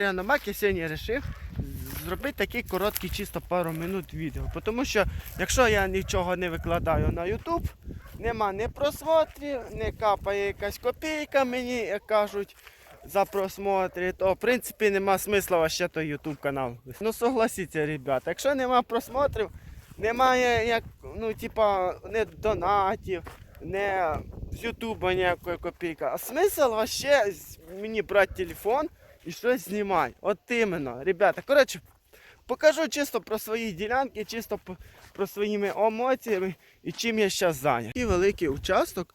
Я на Макі сьогодні вирішив зробити такий короткий, чисто пару минут відео. Тому що якщо я нічого не викладаю на YouTube, нема ні просмотрів, не капає якась копійка мені, як кажуть, за просмотри, то в принципі нема смисла ще той YouTube канал. Ну согласіться, ребята, якщо нема просмотрів, немає як, ну, типа, не донатів, не з Ютуба ніякої копійки. А смисл вообще мені брати телефон і щось знімати. От іменно, ребята. Коротше, покажу чисто про свої ділянки, чисто про своїми емоціями і чим я зараз зайнят. І великий участок,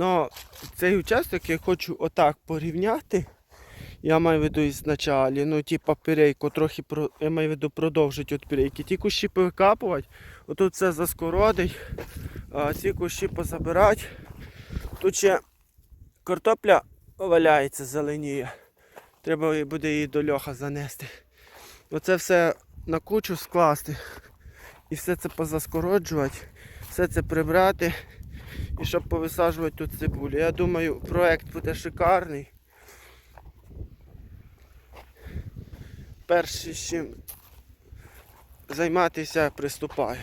але цей участок я хочу отак порівняти. Я маю в виду ізначалі, ну, типа перейку трохи про, я маю в виду продовжити от перейки. Ті кущі повикапувати, отут все заскородить, а ці кущі позабирати. Тут ще картопля валяється, зеленіє. Треба буде її до льоха занести. Оце все на кучу скласти. І все це позаскороджувати, все це прибрати. І щоб повисаджувати тут цибулю. Я думаю, проект буде шикарний. Перший з чим займатися приступаю.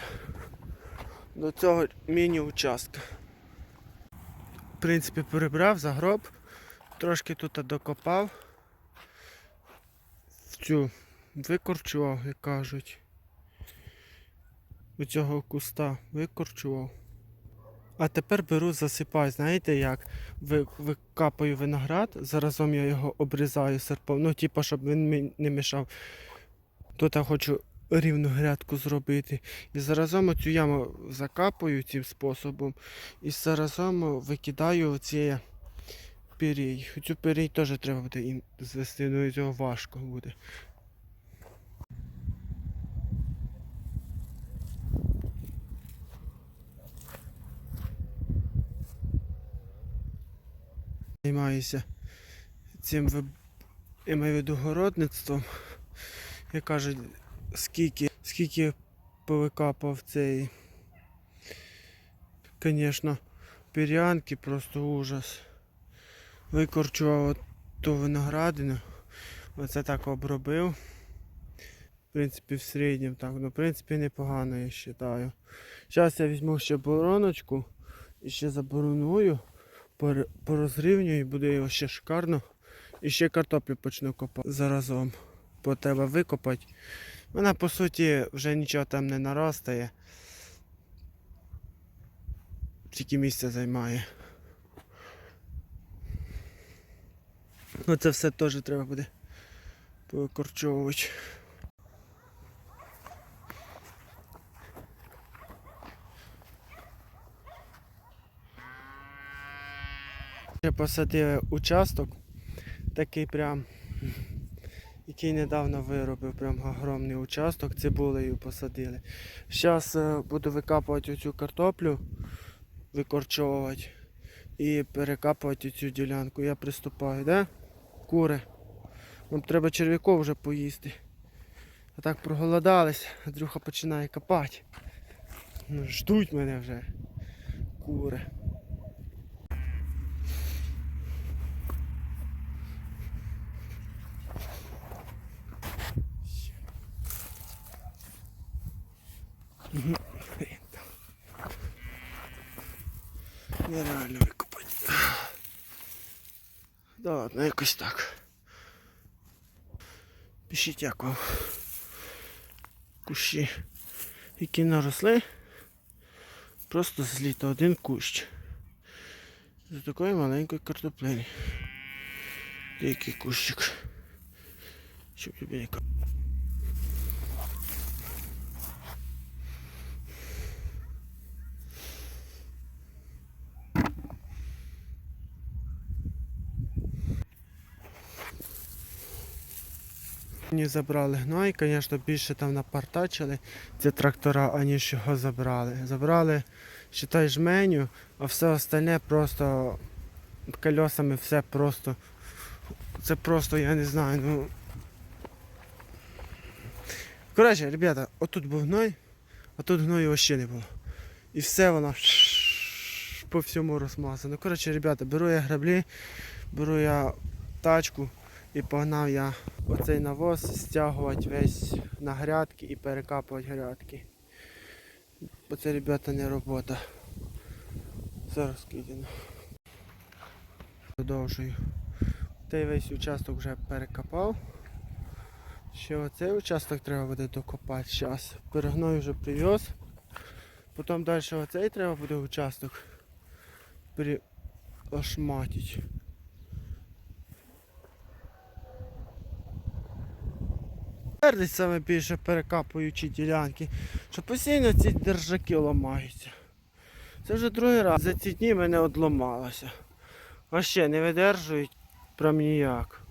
До цього міні-участка. В принципі, перебрав загроб, трошки тут докопав. Цю викорчував, як кажуть. У цього куста викорчував. А тепер беру, засипаю, знаєте як? Ви- Викапаю виноград, заразом я його обрізаю серпом, ну, типу, щоб він не мішав. Тут я хочу рівну грядку зробити. І заразом оцю яму закапую цим способом. І заразом викидаю оці пірій. Цю пірій теж треба буде ін- звести, ну і цього важко буде. Займаюся цим виб- я маю виду городництвом. Я кажуть, скільки, скільки повикапав цей. Звісно, пірянки просто ужас. Викорчував ту виноградину. Оце так обробив. В принципі, в середньому так. Ну, в принципі, непогано, я вважаю. Зараз я візьму ще бороночку і ще забороную, пор- порозрівнюю і буде його ще шикарно. І ще картоплю почну копати заразом. Бо треба викопати. Вона по суті вже нічого там не наростає. Тільки місце займає. Ну це все теж треба буде повикорчовувати. Я посадив участок, такий прям, який недавно виробив, прям огромний участок, цибулею посадили. Зараз буду викапувати цю картоплю, викорчовувати і перекапувати цю ділянку. Я приступаю, да? Кури. Нам треба черв'яков вже поїсти. А так проголодались, Андрюха починає копати. Ну, ждуть мене вже. Кури. Да ладно, якось так. Пишіть як вам. Кущі, які наросли. Просто з один кущ. З такої маленької картоплини. Який кущик. Щоб тобі не Мені забрали гной, звісно, більше там напартачили ці трактора, аніж його забрали. Забрали, считай, жменю, а все остальне просто колесами все просто. Це просто, я не знаю, ну. Коротше, ребята, отут був гной, а тут гною ще не було. І все воно по всьому розмазано. Коротше, ребята, беру я граблі, беру я тачку І погнав я оцей навоз стягувати весь на грядки і перекапувати грядки. Бо це, ребята, не робота. Зараз кидано. Продовжую. Той весь участок вже перекопав. Ще оцей участок треба буде докопати зараз. Перегною вже привез. Потім далі оцей треба буде участок переошматити. Десь саме більше перекапуючи ділянки, що постійно ці держаки ламаються. Це вже другий раз. За ці дні мене одламалося. А ще не видержують прям ніяк.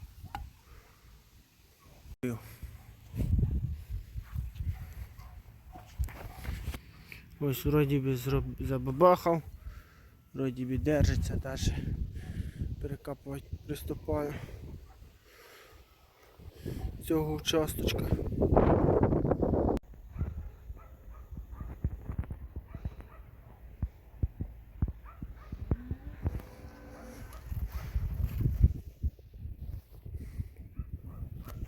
Ось вроді би забабахав, вроді би держиться, далі перекапувати приступаю цього участочка.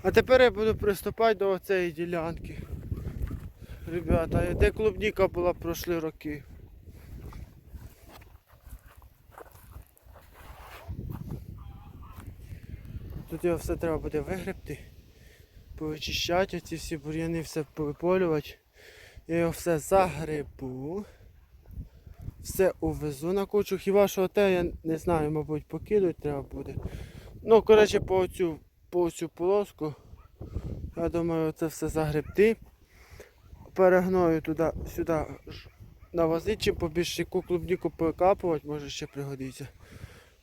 А тепер я буду приступати до цієї ділянки. Ребята, де клубніка була пройшли роки. Тут його все треба буде вигребти, повичищати, оці всі бур'яни все повиполювати. Я його все загребу. Все увезу на кучу. Хіба що те, я не знаю, мабуть, покинуть треба буде. Ну, коротше, по цю, по полоску. Я думаю, це все загребти. Перегною туди, сюди навозити, чи побільше клубніку покапувати, може ще пригодиться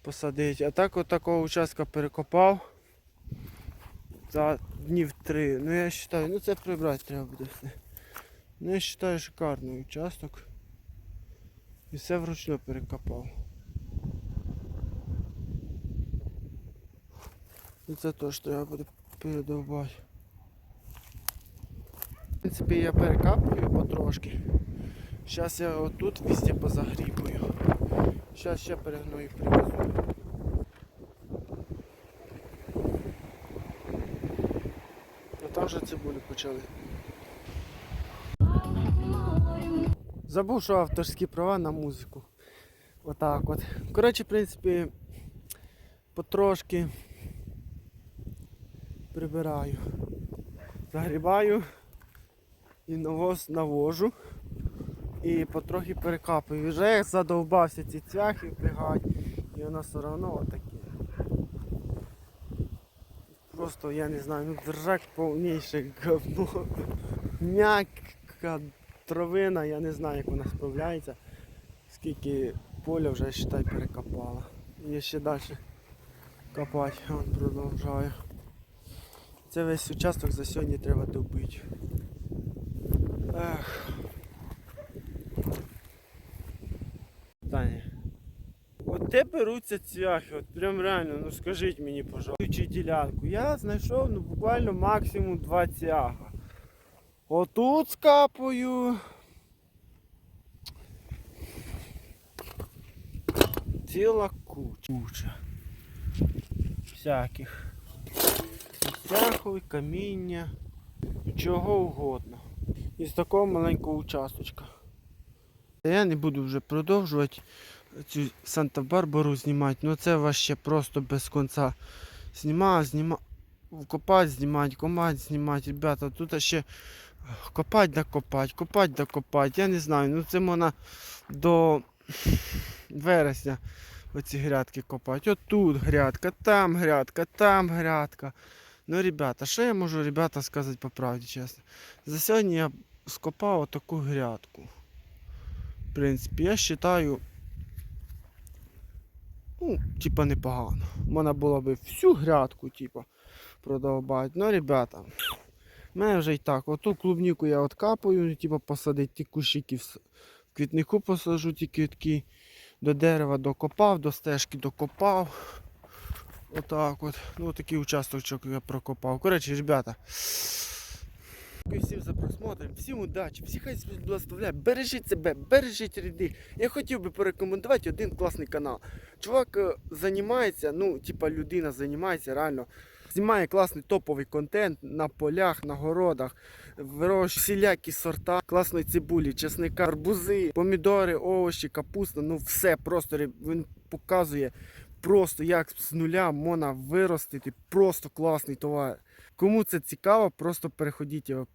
посадити. А так от такого участка перекопав за днів три. Ну я вважаю, ну це прибрати треба буде все. Ну я вважаю шикарний участок. І все вручну перекопав. І це теж треба буде передовбати. В принципі, я перекапую потрошки. Зараз я отут везде позагрібую. Зараз ще перегну і привезу. А там вже цибулю почали. Забув, що авторські права на музику. Отак от. Коротше, в принципі, потрошки прибираю. Загрібаю і навоз навожу. І потрохи перекапую. Вже задовбався ці цвяхи впрягати, і воно все одно отаке. Просто я не знаю, ну держак повніше говно. М'яка травина, я не знаю як вона справляється. Скільки поля вже считай перекопала. І ще далі копати, он продовжує. Це весь участок за сьогодні треба добити. Ех. Таня. От де беруться цвяхи? От прям реально, ну скажіть мені, пожалуйста, ділянку. Я знайшов ну, буквально максимум два цвяха. Отут скапую. Ціла куча. Всяких. І цвяху, і каміння, чого угодно. Із такого маленького участочка. Я не буду вже продовжувати цю Санта-Барбару знімати, ну це вообще просто без кінця. Знімаю, знімаю, копати, знімати, комать, знімати. Ребята, тут ще копати да копати, копати да копати. Я не знаю, ну це можна до вересня оці грядки копати. От тут грядка, там грядка, там грядка. Ну, ребята, що я можу, ребята, сказати по правді, чесно. За сьогодні я скопав отаку грядку. В принципі, я вважаю, ну, типа непогано. Можна було би всю грядку, типа, продовбати. Ну, ребята, мене вже і так. Оту клубніку я откапую, типа посадити ті кущики в квітнику посажу ті квітки. До дерева докопав, до стежки докопав. Отак от. Ну такий участочок я прокопав. Коротше, ребята. Дякую всім за просмотр, всім удачі, всі хай бережіть себе, бережіть ряди. Я хотів би порекомендувати один класний канал. Чувак е, займається, ну, типа людина займається реально. Знімає класний топовий контент на полях, на городах, вирощ всілякі сорта, класної цибулі, чесника, арбузи, помідори, овочі, капуста. Ну все просто він показує просто як з нуля можна виростити. Просто класний товар. Кому це цікаво, просто переходіть його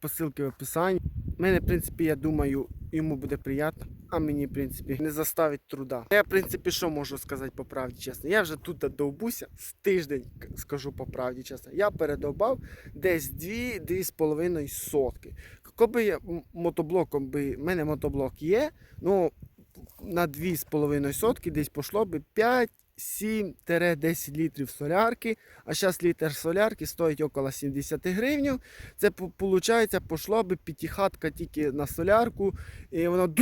посилки в описанні. Мене, в принципі, я думаю, йому буде приємно, а мені, в принципі, не заставить труда. Я, в принципі, що можу сказати по правді чесно. Я вже тут довбуся з тиждень, скажу по правді чесно. Я передовбав десь 2-2,5 сотки. Коби я мотоблоком би, в мене мотоблок є, ну на 2,5 сотки десь пішло би 5. 7-10 літрів солярки. А зараз літр солярки стоїть около 70 гривень. Це виходить, пішло би п'ятихатка тільки на солярку. І воно.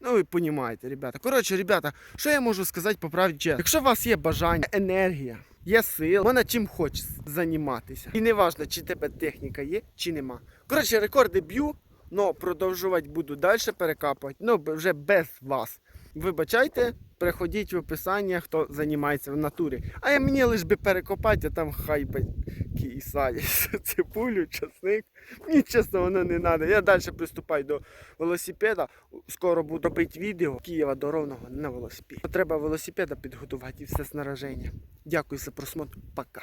Ну, ви розумієте, ребята. Коротше, ребята, що я можу сказати по правді чесно? Якщо у вас є бажання, енергія, є сила, вона чим хоче займатися. І не важливо, чи тебе техніка є, чи нема. Коротше, рекорди б'ю, але продовжувати буду далі перекапувати, ну вже без вас. Вибачайте, переходіть в описання, хто займається в натурі. А я мені лиш би перекопати, а там хай би кисає цибулю, часник. Мені чесно, воно не треба. Я далі приступаю до велосипеда. Скоро буду робити відео Києва до Ровного на велосипеді. Треба велосипеда підготувати і все снаряження. Дякую за просмотр. Пока.